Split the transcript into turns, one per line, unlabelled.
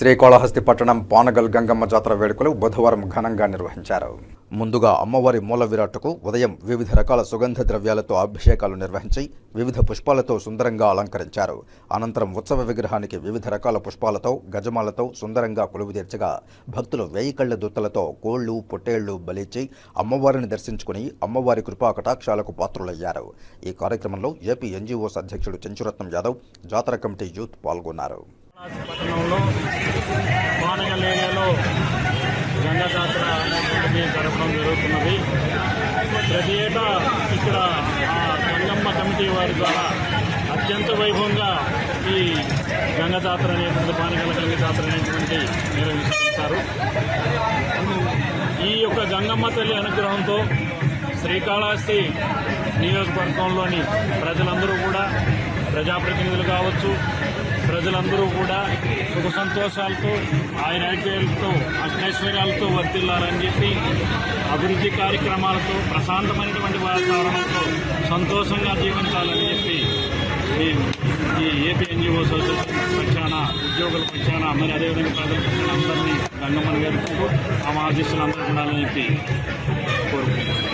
శ్రీకాళహస్తి పట్టణం పానగల్ గంగమ్మ జాతర వేడుకలు బుధవారం ఘనంగా నిర్వహించారు. ముందుగా అమ్మవారి మూల విరాట్కు ఉదయం వివిధ రకాల సుగంధ ద్రవ్యాలతో అభిషేకాలు నిర్వహించి వివిధ పుష్పాలతో సుందరంగా అలంకరించారు. అనంతరం ఉత్సవ విగ్రహానికి వివిధ రకాల పుష్పాలతో గజమాలతో సుందరంగా కొలువుదీర్చగా భక్తులు వేయి కళ్ళ దుత్తలతో కోళ్ళు పొట్టేళ్ళు బలిచ్చి అమ్మవారిని దర్శించుకుని అమ్మవారి కృపా కటాక్షాలకు పాత్రులయ్యారు. ఈ కార్యక్రమంలో ఏపీ ఎన్జీఓస్ అధ్యక్షుడు చెంచురత్నం యాదవ్ జాతర కమిటీ యూత్ పాల్గొన్నారు.
పట్టణంలో వానగల్ ఏరియాలో గంగా జాతర అనేటువంటిది జరపడం జరుగుతున్నది. ప్రతి ఏటా ఇక్కడ ఆ గంగమ్మ కమిటీ వారి ద్వారా అత్యంత వైభవంగా ఈ గంగ జాతర అనేటువంటి బాణగల గంగ జాతర అనేటువంటి నిర్వహిస్తుంటారు ఈ యొక్క గంగమ్మ తల్లి అనుగ్రహంతో శ్రీకాళహస్తి నియోజకవర్గంలోని ప్రజలందరూ కూడా ప్రజాప్రతినిధులు కావచ్చు ప్రజలందరూ కూడా సుఖ సంతోషాలతో ఆయన ఐక్యాలతో అష్టైశ్వర్యాలతో వర్తిల్లాలని చెప్పి అభివృద్ధి కార్యక్రమాలతో ప్రశాంతమైనటువంటి వాతావరణంతో సంతోషంగా జీవించాలని చెప్పి మేము ఈ ఏపీ ఎన్జిఓ అసోసియేషన్ పక్షాన ఉద్యోగుల పక్షాన మరి అదేవిధంగా ప్రజల పక్షాన అందరినీ గంగమ్మని వేడుకుంటూ ఆ ఆశీస్సులు అందరూ ఉండాలని చెప్పి కోరుకుంటున్నాను.